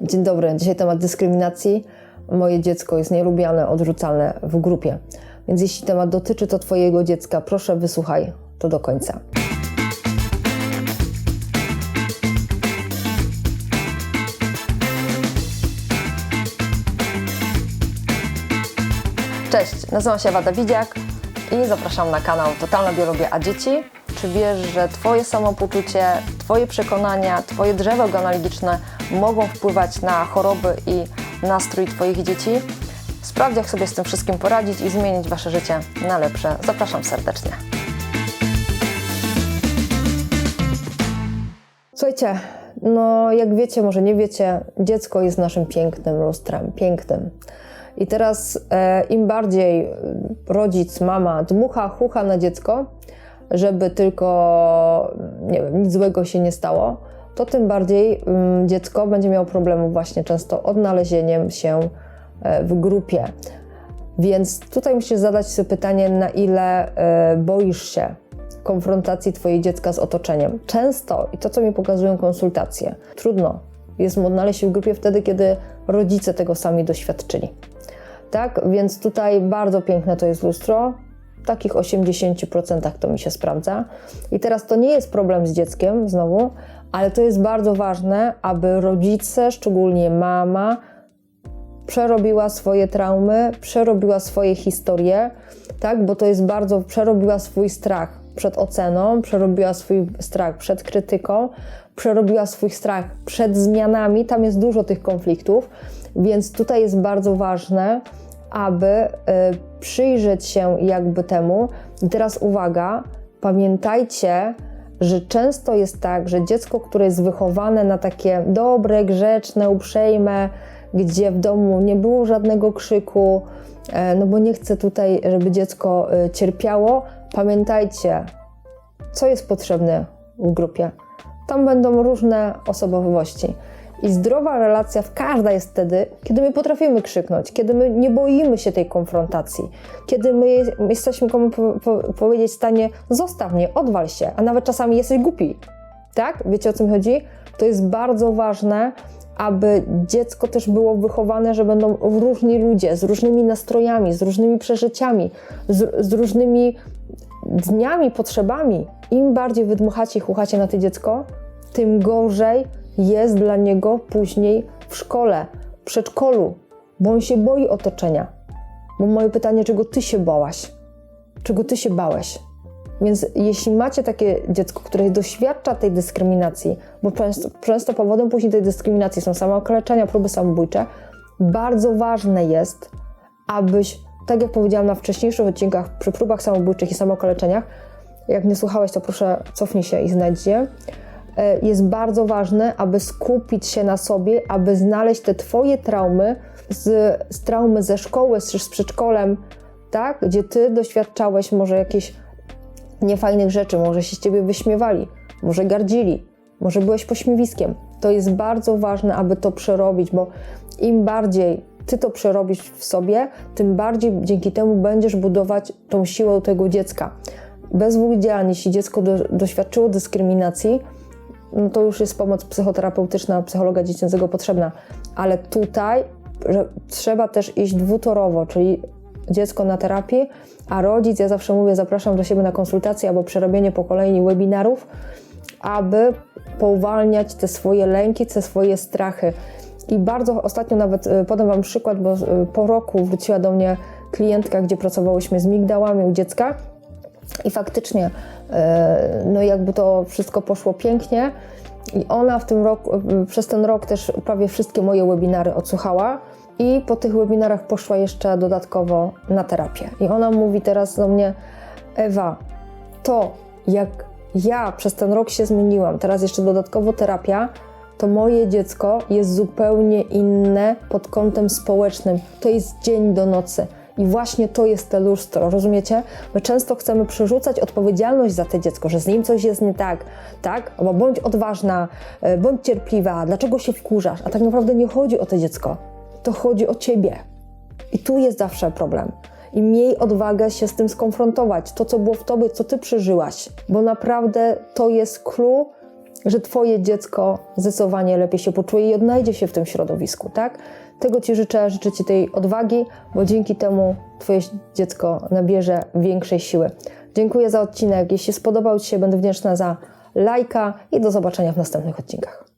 Dzień dobry, dzisiaj temat dyskryminacji. Moje dziecko jest nielubiane, odrzucane w grupie. Więc jeśli temat dotyczy to Twojego dziecka, proszę wysłuchaj to do końca. Cześć, nazywam się Ewa Dawidziak i zapraszam na kanał Totalna Biologia a Dzieci. Czy wiesz, że Twoje samopoczucie, Twoje przekonania, Twoje drzewo genealogiczne mogą wpływać na choroby i nastrój Twoich dzieci? Sprawdź, jak sobie z tym wszystkim poradzić i zmienić Wasze życie na lepsze. Zapraszam serdecznie. Słuchajcie, no jak wiecie, może nie wiecie, dziecko jest naszym pięknym lustrem, pięknym. I teraz e, im bardziej rodzic, mama dmucha, chucha na dziecko, żeby tylko, nie wiem, nic złego się nie stało, to tym bardziej mm, dziecko będzie miało problemów właśnie często odnalezieniem się e, w grupie. Więc tutaj musisz zadać sobie pytanie, na ile e, boisz się konfrontacji Twojego dziecka z otoczeniem. Często, i to co mi pokazują konsultacje, trudno jest mu odnaleźć się w grupie wtedy, kiedy rodzice tego sami doświadczyli. Tak, więc tutaj bardzo piękne to jest lustro. W takich 80% to mi się sprawdza. I teraz to nie jest problem z dzieckiem, znowu, ale to jest bardzo ważne, aby rodzice, szczególnie mama, przerobiła swoje traumy, przerobiła swoje historie, tak, bo to jest bardzo, przerobiła swój strach przed oceną, przerobiła swój strach przed krytyką, przerobiła swój strach przed zmianami. Tam jest dużo tych konfliktów, więc tutaj jest bardzo ważne, aby y, przyjrzeć się jakby temu. I teraz uwaga, pamiętajcie, że często jest tak, że dziecko, które jest wychowane na takie dobre, grzeczne, uprzejme, gdzie w domu nie było żadnego krzyku, e, no bo nie chcę tutaj, żeby dziecko e, cierpiało. Pamiętajcie, co jest potrzebne w grupie. Tam będą różne osobowości. I zdrowa relacja w każda jest wtedy, kiedy my potrafimy krzyknąć, kiedy my nie boimy się tej konfrontacji, kiedy my jesteśmy komu po, po, powiedzieć w stanie zostaw mnie, odwal się, a nawet czasami jesteś głupi. Tak? Wiecie o co mi chodzi? To jest bardzo ważne, aby dziecko też było wychowane, że będą różni ludzie z różnymi nastrojami, z różnymi przeżyciami, z, z różnymi dniami, potrzebami. Im bardziej wydmuchacie i chuchacie na to dziecko, tym gorzej jest dla niego później w szkole, w przedszkolu, bo on się boi otoczenia. Bo moje pytanie, czego ty się bałaś? Czego ty się bałeś? Więc jeśli macie takie dziecko, które doświadcza tej dyskryminacji, bo często, często powodem później tej dyskryminacji są samookaleczenia, próby samobójcze, bardzo ważne jest, abyś, tak jak powiedziałam na wcześniejszych odcinkach, przy próbach samobójczych i samookaleczeniach, jak nie słuchałeś, to proszę cofnij się i znajdź je, jest bardzo ważne, aby skupić się na sobie, aby znaleźć te Twoje traumy, z, z traumy ze szkoły, czy z przedszkolem, tak, gdzie Ty doświadczałeś może jakieś niefajnych rzeczy, może się z ciebie wyśmiewali, może gardzili, może byłeś pośmiewiskiem. To jest bardzo ważne, aby to przerobić, bo im bardziej ty to przerobisz w sobie, tym bardziej dzięki temu będziesz budować tą siłę tego dziecka. Bez dwóch działań, jeśli dziecko do, doświadczyło dyskryminacji, no to już jest pomoc psychoterapeutyczna, psychologa dziecięcego potrzebna. Ale tutaj że trzeba też iść dwutorowo, czyli dziecko na terapii, a rodzic, ja zawsze mówię, zapraszam do siebie na konsultacje albo przerobienie po kolei webinarów, aby powalniać te swoje lęki, te swoje strachy. I bardzo ostatnio nawet y, podam Wam przykład, bo y, po roku wróciła do mnie klientka, gdzie pracowałyśmy z migdałami u dziecka i faktycznie y, no jakby to wszystko poszło pięknie i ona w tym roku, przez ten rok też prawie wszystkie moje webinary odsłuchała i po tych webinarach poszła jeszcze dodatkowo na terapię. I ona mówi teraz do mnie, Ewa, to jak ja przez ten rok się zmieniłam, teraz jeszcze dodatkowo terapia, to moje dziecko jest zupełnie inne pod kątem społecznym. To jest dzień do nocy. I właśnie to jest te lustro, rozumiecie? My często chcemy przerzucać odpowiedzialność za to dziecko, że z nim coś jest nie tak, tak? Albo bądź odważna, e, bądź cierpliwa, dlaczego się wkurzasz? A tak naprawdę nie chodzi o to dziecko to chodzi o ciebie. I tu jest zawsze problem. I miej odwagę się z tym skonfrontować. To, co było w tobie, co ty przeżyłaś, bo naprawdę to jest clue że Twoje dziecko zdecydowanie lepiej się poczuje i odnajdzie się w tym środowisku, tak? Tego Ci życzę, życzę Ci tej odwagi, bo dzięki temu Twoje dziecko nabierze większej siły. Dziękuję za odcinek. Jeśli spodobał Ci się, będę wdzięczna za lajka i do zobaczenia w następnych odcinkach.